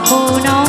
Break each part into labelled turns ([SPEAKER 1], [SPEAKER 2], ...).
[SPEAKER 1] আপনা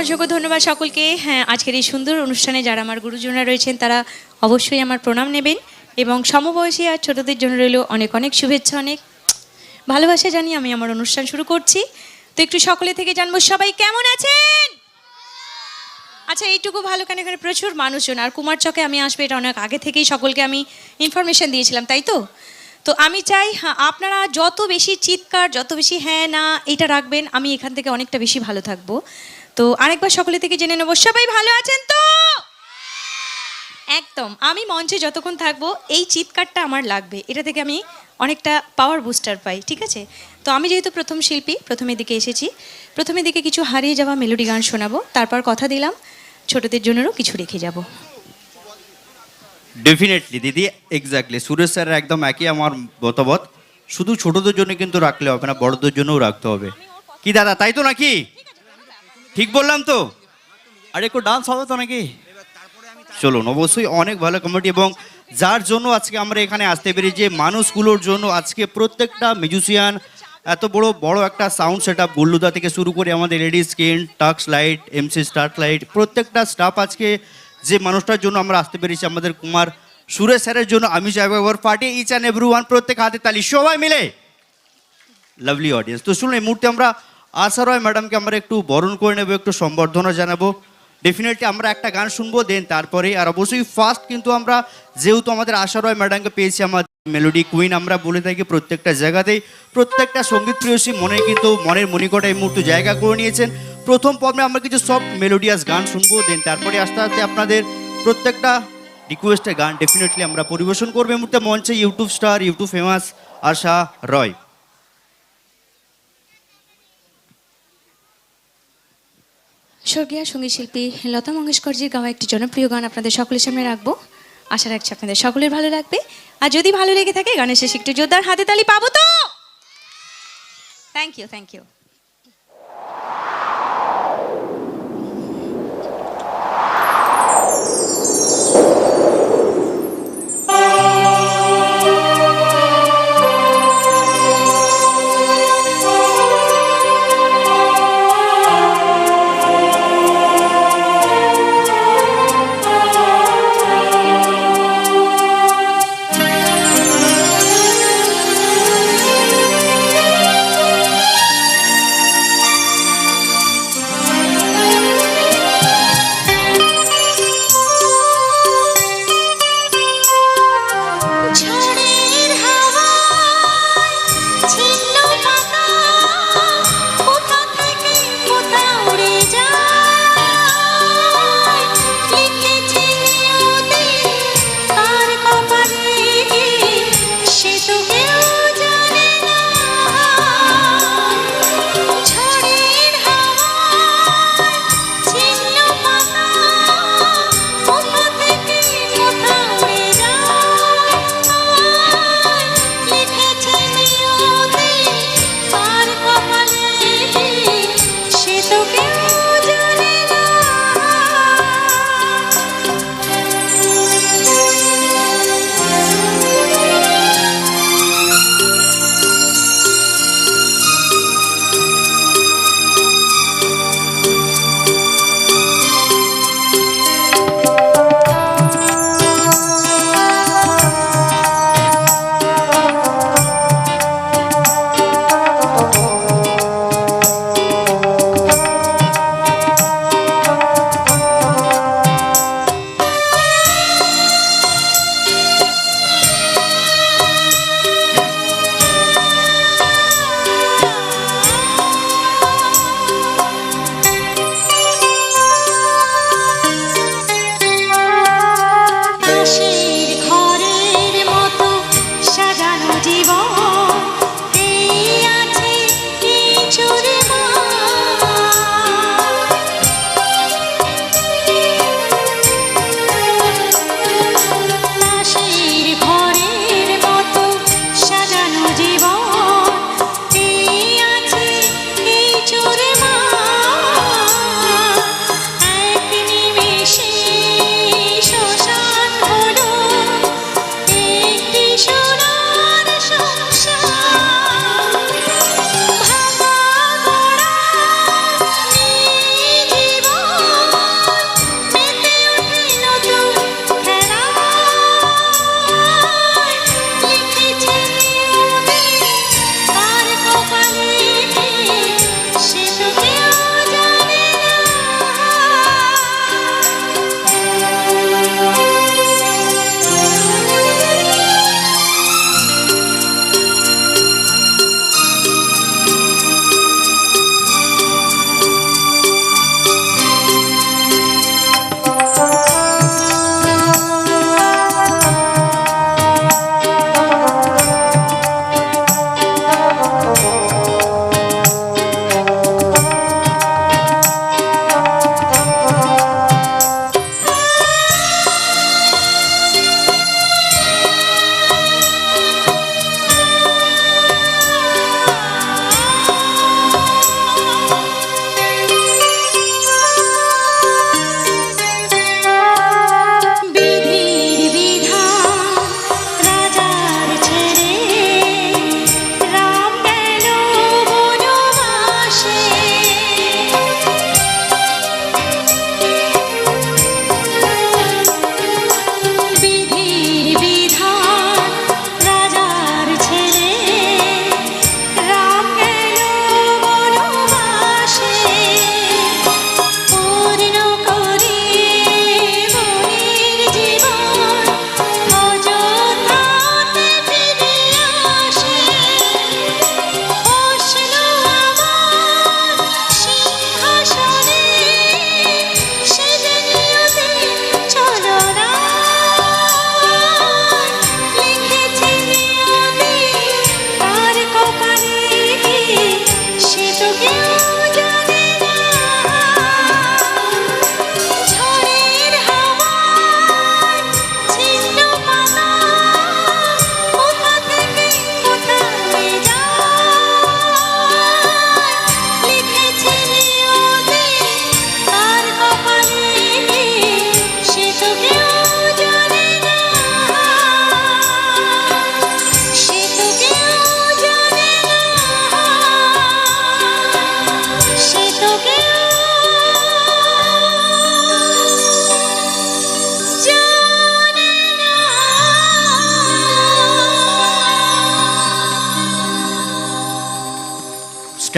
[SPEAKER 1] অসংখ্য ধন্যবাদ সকলকে। হ্যাঁ আজকের এই সুন্দর অনুষ্ঠানে যারা আমার গুরুজনরা রয়েছেন তারা অবশ্যই আমার প্রণাম নেবেন এবং সমবয়সী আর ছোটদের জন্য রইল অনেক অনেক শুভেচ্ছা অনেক ভালোবাসা জানিয়ে আমি আমার অনুষ্ঠান শুরু করছি। তো একটু সকলে থেকে জানব সবাই কেমন আছেন? আচ্ছা এইটুকু ভালো কেন এখানে প্রচুর মানুষজন আর কুমার চকে আমি আসবে এটা অনেক আগে থেকেই সকলকে আমি ইনফরমেশন দিয়েছিলাম তাই তো? তো আমি চাই হ্যাঁ, আপনারা যত বেশি চিৎকার যত বেশি হ্যাঁ না এটা রাখবেন আমি এখান থেকে অনেকটা বেশি ভালো থাকব। তো আরেকবার সকলে থেকে জেনে নেব, সবাই ভালো আছেন তো? একদম, আমি মঞ্চে যতক্ষণ থাকব, এই চিৎকারটা আমার লাগবে। এটা থেকে আমি অনেকটা পাওয়ার বুস্টার পাই, ঠিক আছে? তো আমি যেহেতু প্রথম শিল্পী, প্রথমে দিকে এসেছি, প্রথমে দিকে কিছু হারিয়ে যাওয়া মেলোডি গান শোনাবো, তারপর কথা দিলাম, ছোটদের জন্যও কিছু রেখে যাব।
[SPEAKER 2] ডেফিনেটলি দিদি এক্স্যাক্টলি সুরেশ স্যারের একদম একই আমার মতামত। শুধু ছোটদের জন্য কিন্তু রাখলে হবে না, বড়দের জন্যও রাখতে হবে। কি দাদা, তাই তো নাকি? ঠিক বললাম তো? আর একটু ডান্স হবে তো নাকি? চলুন অবশ্যই অনেক ভালো কমেডি এবং যার জন্য আজকে আমরা এখানে আসতে পেরে যে মানুষগুলোর জন্য আজকে প্রত্যেকটা মিউজিশিয়ান এত বড় বড় একটা সাউন্ড সেট আপ গুল্লুদা থেকে শুরু করে আমাদের রেডি স্ক্রিন টাক্স লাইট এমসি স্টার্ট লাইট প্রত্যেকটা স্টাফ আজকে যে মানুষটার জন্য আমরা আসতে পেরেছি আমাদের কুমার সুরেশ স্যারের জন্য আমি চাইব একবার party each and every one প্রত্যেক হাতে তালি সবাই মিলে। লাভলি অডিয়েন্স তো শুনুন এই মুহূর্তে আমরা আশা রয় ম্যাডামকে আমরা একটু বরণ করে নেব, একটু সম্বর্ধনা জানাব। ডেফিনেটলি আমরা একটা গান শুনব দেন তারপরে আর অবশ্যই ফার্স্ট কিন্তু আমরা যেহেতু আমাদের আশা রয় ম্যাডামকে পেয়েছি আমার মেলোডি কুইন আমরা বলে থাকি প্রত্যেকটা জায়গাতেই, প্রত্যেকটা সংগীত প্রিয়সী মনে কিন্তু মনের মনিকটা এই মুহূর্তে জায়গা করে নিয়েছেন। প্রথম পর্বে আমরা কিছু সব মেলোডিয়াস গান শুনব দেন তারপরে আস্তে আস্তে আপনাদের প্রত্যেকটা রিকোয়েস্টের গান ডেফিনেটলি আমরা পরিবেশন করব এই মুহূর্তে মঞ্চে YouTube star YouTube famous Asha Roy.
[SPEAKER 1] স্বর্গীয় সংগীত শিল্পী লতা মঙ্গেশকরজির গাওয়া একটি জনপ্রিয় গান আপনাদের সকলের সামনে রাখব। আশা রাখছি আপনাদের সকলের ভালো লাগবে। আর যদি ভালো লেগে থাকে, গানের শেষে একটু জোরদার হাতে তালি পাবো তো? Thank you thank you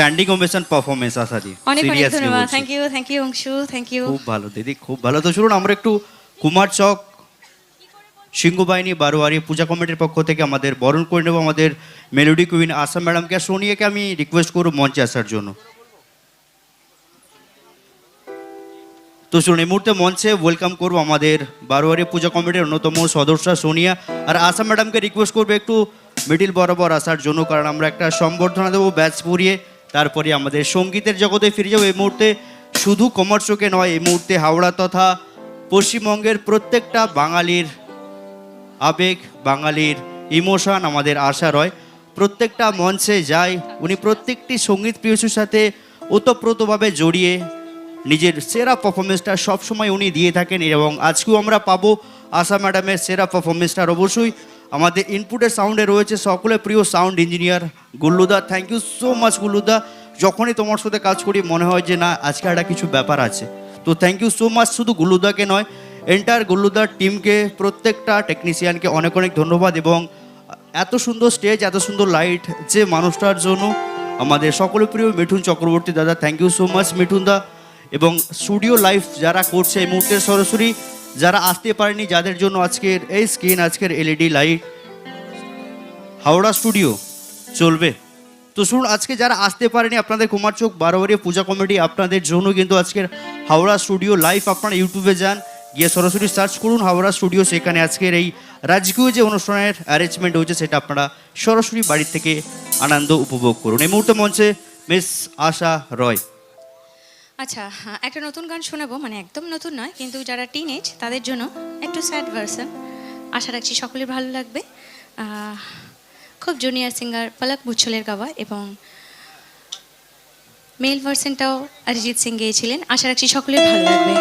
[SPEAKER 2] standing ovation performance Asha দি
[SPEAKER 1] অনেক অনেক ধন্যবাদ। Thank you thank you Anshu thank you
[SPEAKER 2] খুব ভালো দিদি খুব ভালো। তো শুনুন আমরা একটু কুমার চক সিংহ বাহিনী বারোয়ারি পূজা কমিটির পক্ষ থেকে আমাদের বরণ করে নেব আমাদের মেলোডি কুইন আসাম ম্যাডামকে। সোনিয়াকে আমি রিকোয়েস্ট করব মঞ্চে আসার জন্য। তো শুনুন এই মুহূর্তে মঞ্চে ওয়েলকাম করব আমাদের বারোয়ারি পূজা কমিটির অন্যতম সদস্য সোনিয়া। আর আসাম ম্যাডামকে রিকোয়েস্ট করব একটু মিডিল বরাবর আসার জন্য কারণ আমরা একটা সম্বর্ধনা দেবো ব্যাচ পুরিয়ে তারপরে আমাদের সঙ্গীতের জগতে ফিরে যাব। এই মুহূর্তে শুধু কমার্সকে নয়, এই মুহূর্তে হাওড়া তথা পশ্চিমবঙ্গের প্রত্যেকটা বাঙালির আবেগ, বাঙালির ইমোশন আমাদের আশা রয়। প্রত্যেকটা মঞ্চে যায় উনি প্রত্যেকটি সংগীত প্রিয়সের সাথে ওতপ্রোতভাবে জড়িয়ে নিজের সেরা পারফরমেন্সটা সবসময় উনি দিয়ে থাকেন এবং আজকেও আমরা পাবো আশা ম্যাডামের সেরা পারফরমেন্সটার অবশ্যই আমাদের ইনপুটের সাউন্ডে রয়েছে সকলে প্রিয় সাউন্ড ইঞ্জিনিয়ার গুল্লুদা। থ্যাংক ইউ সো মাচ গুল্লুদা। যখনই তোমার সাথে কাজ করি, মনে হয় যে না, আজকে একটা কিছু ব্যাপার আছে। তো থ্যাংক ইউ সো মাচ শুধু গুল্লুদাকে নয় এন্টার গুল্লুদার টিমকে প্রত্যেকটা টেকনিশিয়ানকে অনেক অনেক ধন্যবাদ এবং এত সুন্দর স্টেজ এত সুন্দর লাইট যে মানুষটার জন্য আমাদের সকলের প্রিয় মিঠুন চক্রবর্তী দাদা thank you so much Mithun দা। এবং স্টুডিও লাইভ যারা করছে এই মুহূর্তে সরাসরি যারা আসতে পারেনি, যাদের জন্য আজকের এই স্ক্রিন আজকের এলইডি লাইট হাওড়া স্টুডিও চলবে। তো শুনুন, আজকে যারা আসতে পারেনি, আপনাদের কুমার চোখ বারোয়ারি পূজা কমিটি আপনাদের জন্য কিন্তু আজকের হাওড়া স্টুডিও লাইভ আপনারা ইউটিউবে যান, গিয়ে সরাসরি সার্চ করুন হাওড়া স্টুডিও সেখানে আজকের এই রাজকীয় যে অনুষ্ঠানের অ্যারেঞ্জমেন্ট হয়েছে, সেটা আপনারা সরাসরি বাড়ির থেকে আনন্দ উপভোগ করুন। এই মুহূর্তে মঞ্চে মিস আশা রয়।
[SPEAKER 1] আচ্ছা হ্যাঁ, একটা নতুন গান শোনাবো মানে একদম নতুন নয় কিন্তু যারা টিন এজ তাদের জন্য একটু স্যাড ভার্সন আশা রাখছি সকলের ভালো লাগবে। খুব জুনিয়র সিঙ্গার পলক মুচ্ছলের গাওয়া এবং মেল ভার্সনটাও অরিজিৎ সিং গেয়েছিলেন। আশা রাখছি সকলের ভালো লাগবে।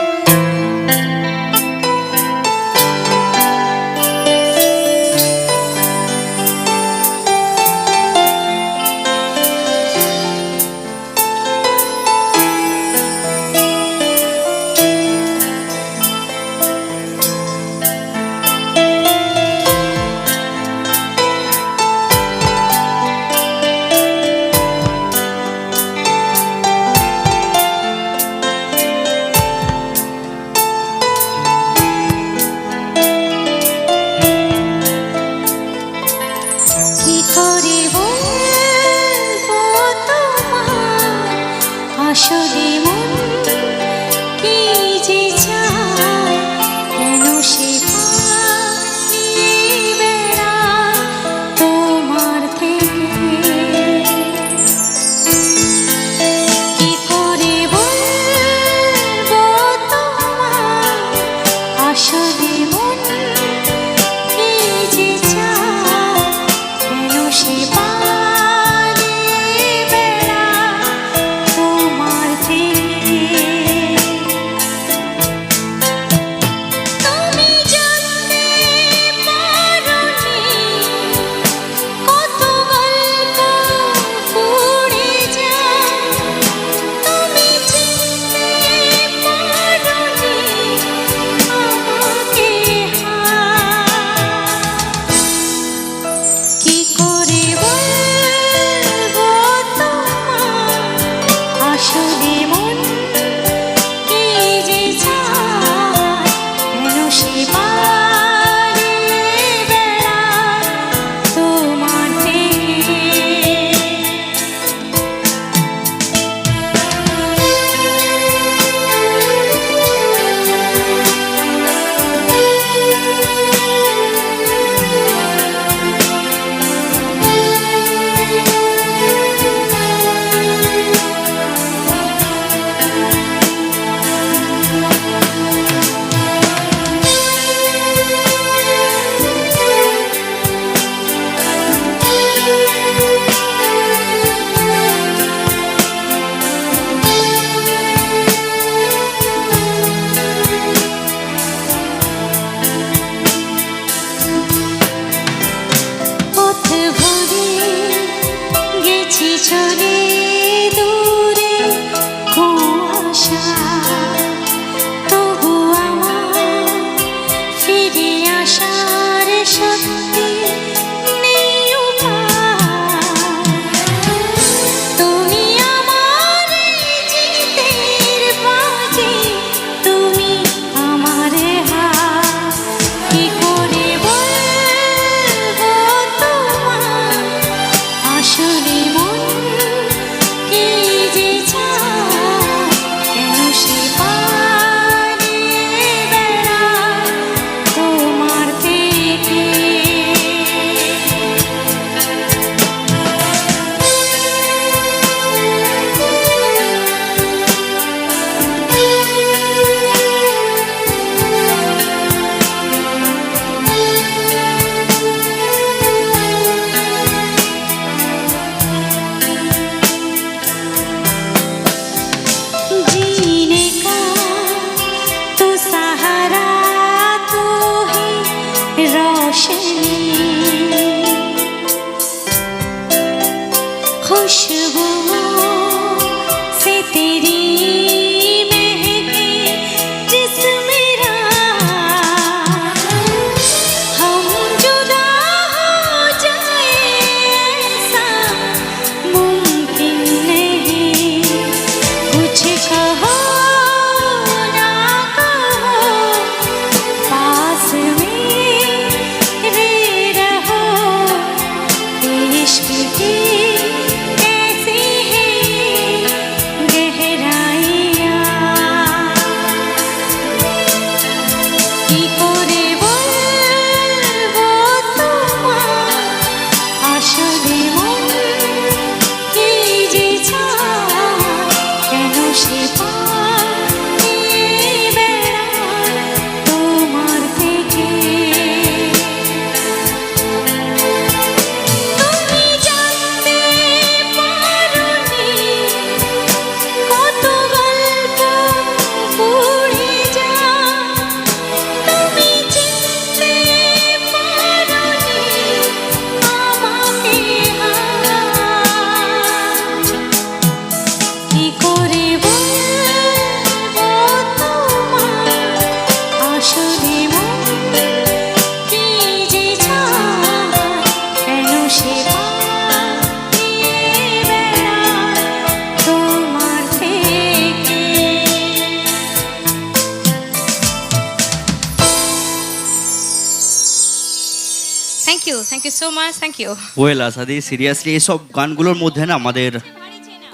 [SPEAKER 1] Thank you so much thank you
[SPEAKER 2] well, Asadi, seriously এসব গানগুলোর মধ্যে না আমাদের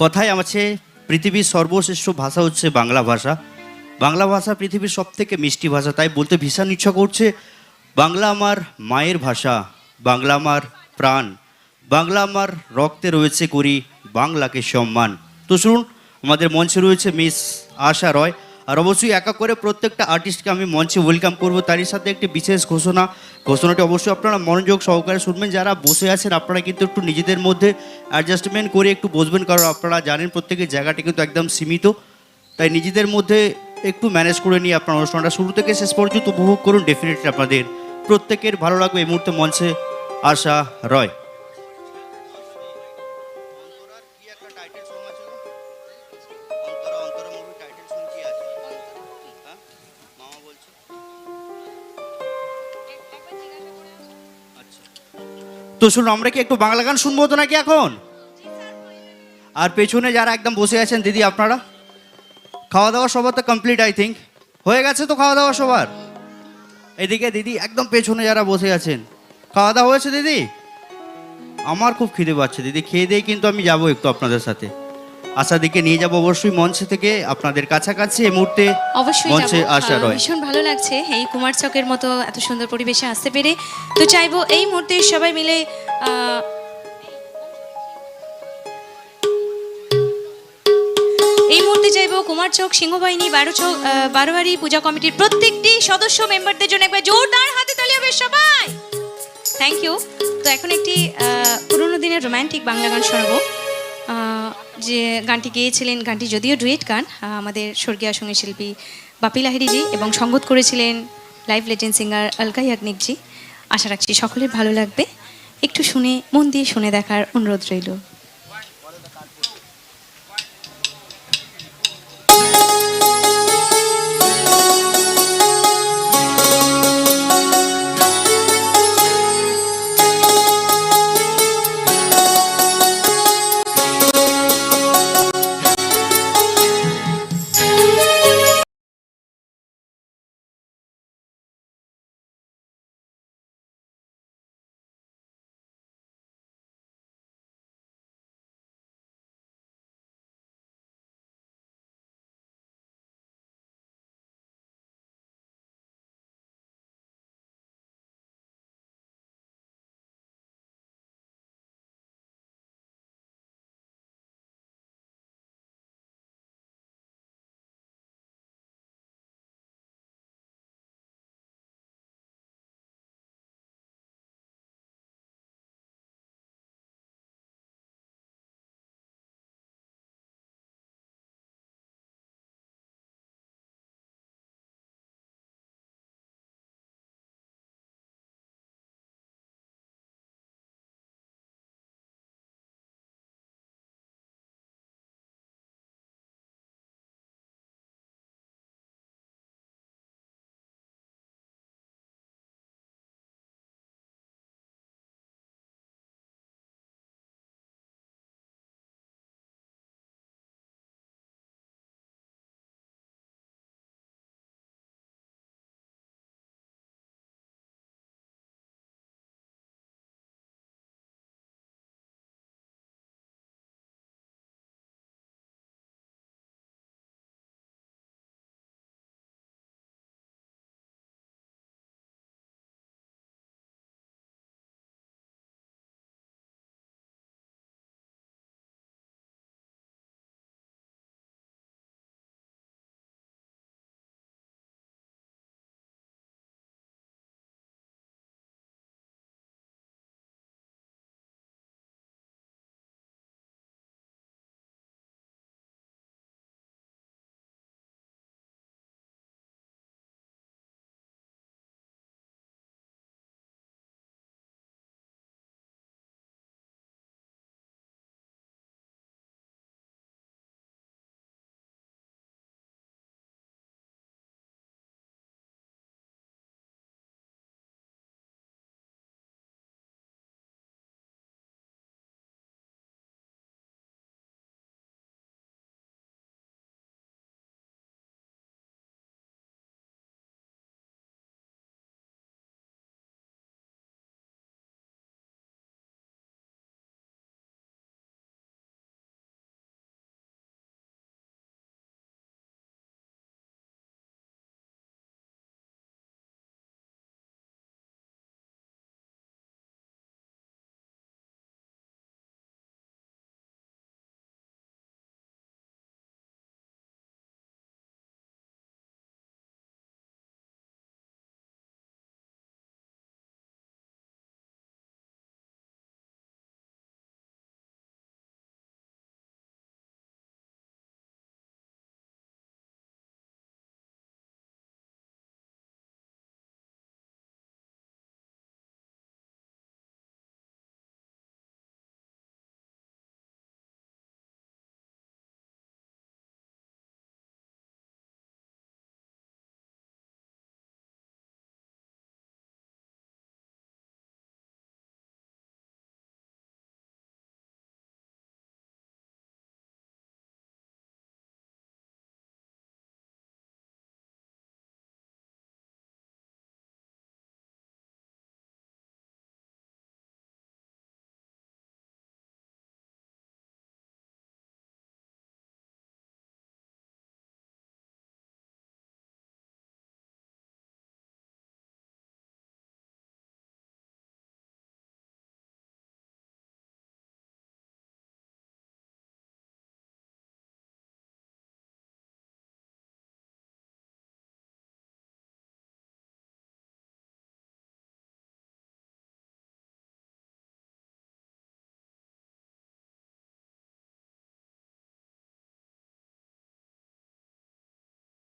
[SPEAKER 2] কথাই আছে পৃথিবীর সর্বশ্রেষ্ঠ ভাষা হচ্ছে বাংলা ভাষা। বাংলা ভাষা পৃথিবীর সব থেকে মিষ্টি ভাষা। তাই বলতে ভীষণ ইচ্ছা করছে, বাংলা আমার মায়ের ভাষা, বাংলা আমার প্রাণ, বাংলা আমার রক্তে রয়েছে করি বাংলাকে সম্মান। তো শুনুন, আমাদের মঞ্চে রয়েছে মিস আশা রয়। আর অবশ্যই একা করে প্রত্যেকটা আর্টিস্টকে আমি মঞ্চে ওয়েলকাম করব। তারই সাথে একটি বিশেষ ঘোষণা। ঘোষণাটি অবশ্যই আপনারা মনোযোগ সহকারে শুনবেন। যারা বসে আছেন, আপনারা কিন্তু একটু নিজেদের মধ্যে অ্যাডজাস্টমেন্ট করে একটু বসবেন, কারণ আপনারা জানেন প্রত্যেকের জায়গাটি কিন্তু একদম সীমিত। তাই নিজেদের মধ্যে একটু ম্যানেজ করে নিয়ে আপনার অনুষ্ঠানটা শুরু থেকে শেষ পর্যন্ত উপভোগ করুন। ডেফিনেটলি আপনাদের প্রত্যেকের ভালো লাগবে। এই মুহূর্তে মঞ্চে আশা রয়। তো শুনুন আমরা কি একটু বাংলা গান শুনব তো নাকি এখন? আর পেছনে যারা একদম বসে আছেন, দিদি আপনারা? খাওয়া দাওয়া সবার তো কমপ্লিট আই থিঙ্ক হয়ে গেছে তো খাওয়া দাওয়া সবার? এদিকে দিদি একদম পেছনে যারা বসে আছেন। খাওয়া দাওয়া হয়েছে, দিদি? আমার খুব খিদে পাচ্ছে, দিদি। খেয়ে দিয়ে কিন্তু আমি যাব একটু আপনাদের সাথে। আশা দিকে নিয়ে যাব অবশ্যই মঞ্চ থেকে আপনাদের কাছাকাছি এই মুহূর্তে
[SPEAKER 1] অবশ্যই
[SPEAKER 2] মঞ্চে। আশা রয়।
[SPEAKER 1] ভীষণ ভালো লাগছে। এই কুমার চকের মতো এত সুন্দর পরিবেশে আসতে পেরে। তো চাইব এই মুহূর্তে সবাই মিলে এই মুহূর্তে চাইব কুমার চক সিংহবাহিনী বারো চক বারোয়ারি পূজা কমিটির প্রত্যেকটি সদস্য মেম্বারদের জন্য একবার জোরদার হাতে তালি হবে সবাই। থ্যাংক ইউ তো এখন একটি আহ, পুরোনো দিনের রোম্যান্টিক বাংলা গান শোনাবো। যে গানটি গেয়েছিলেন, গানটি যদিও ডুয়েট গান আমাদের স্বর্গীয় সংগীত শিল্পী বাপি লাহিড়িজি এবং সঙ্গত করেছিলেন লাইভ লেজেন্ড সিঙ্গার আলকা ইয়াগনিকজি আশা রাখছি সকলের ভালো লাগবে। একটু শুনে, মন দিয়ে শুনে দেখার অনুরোধ রইল।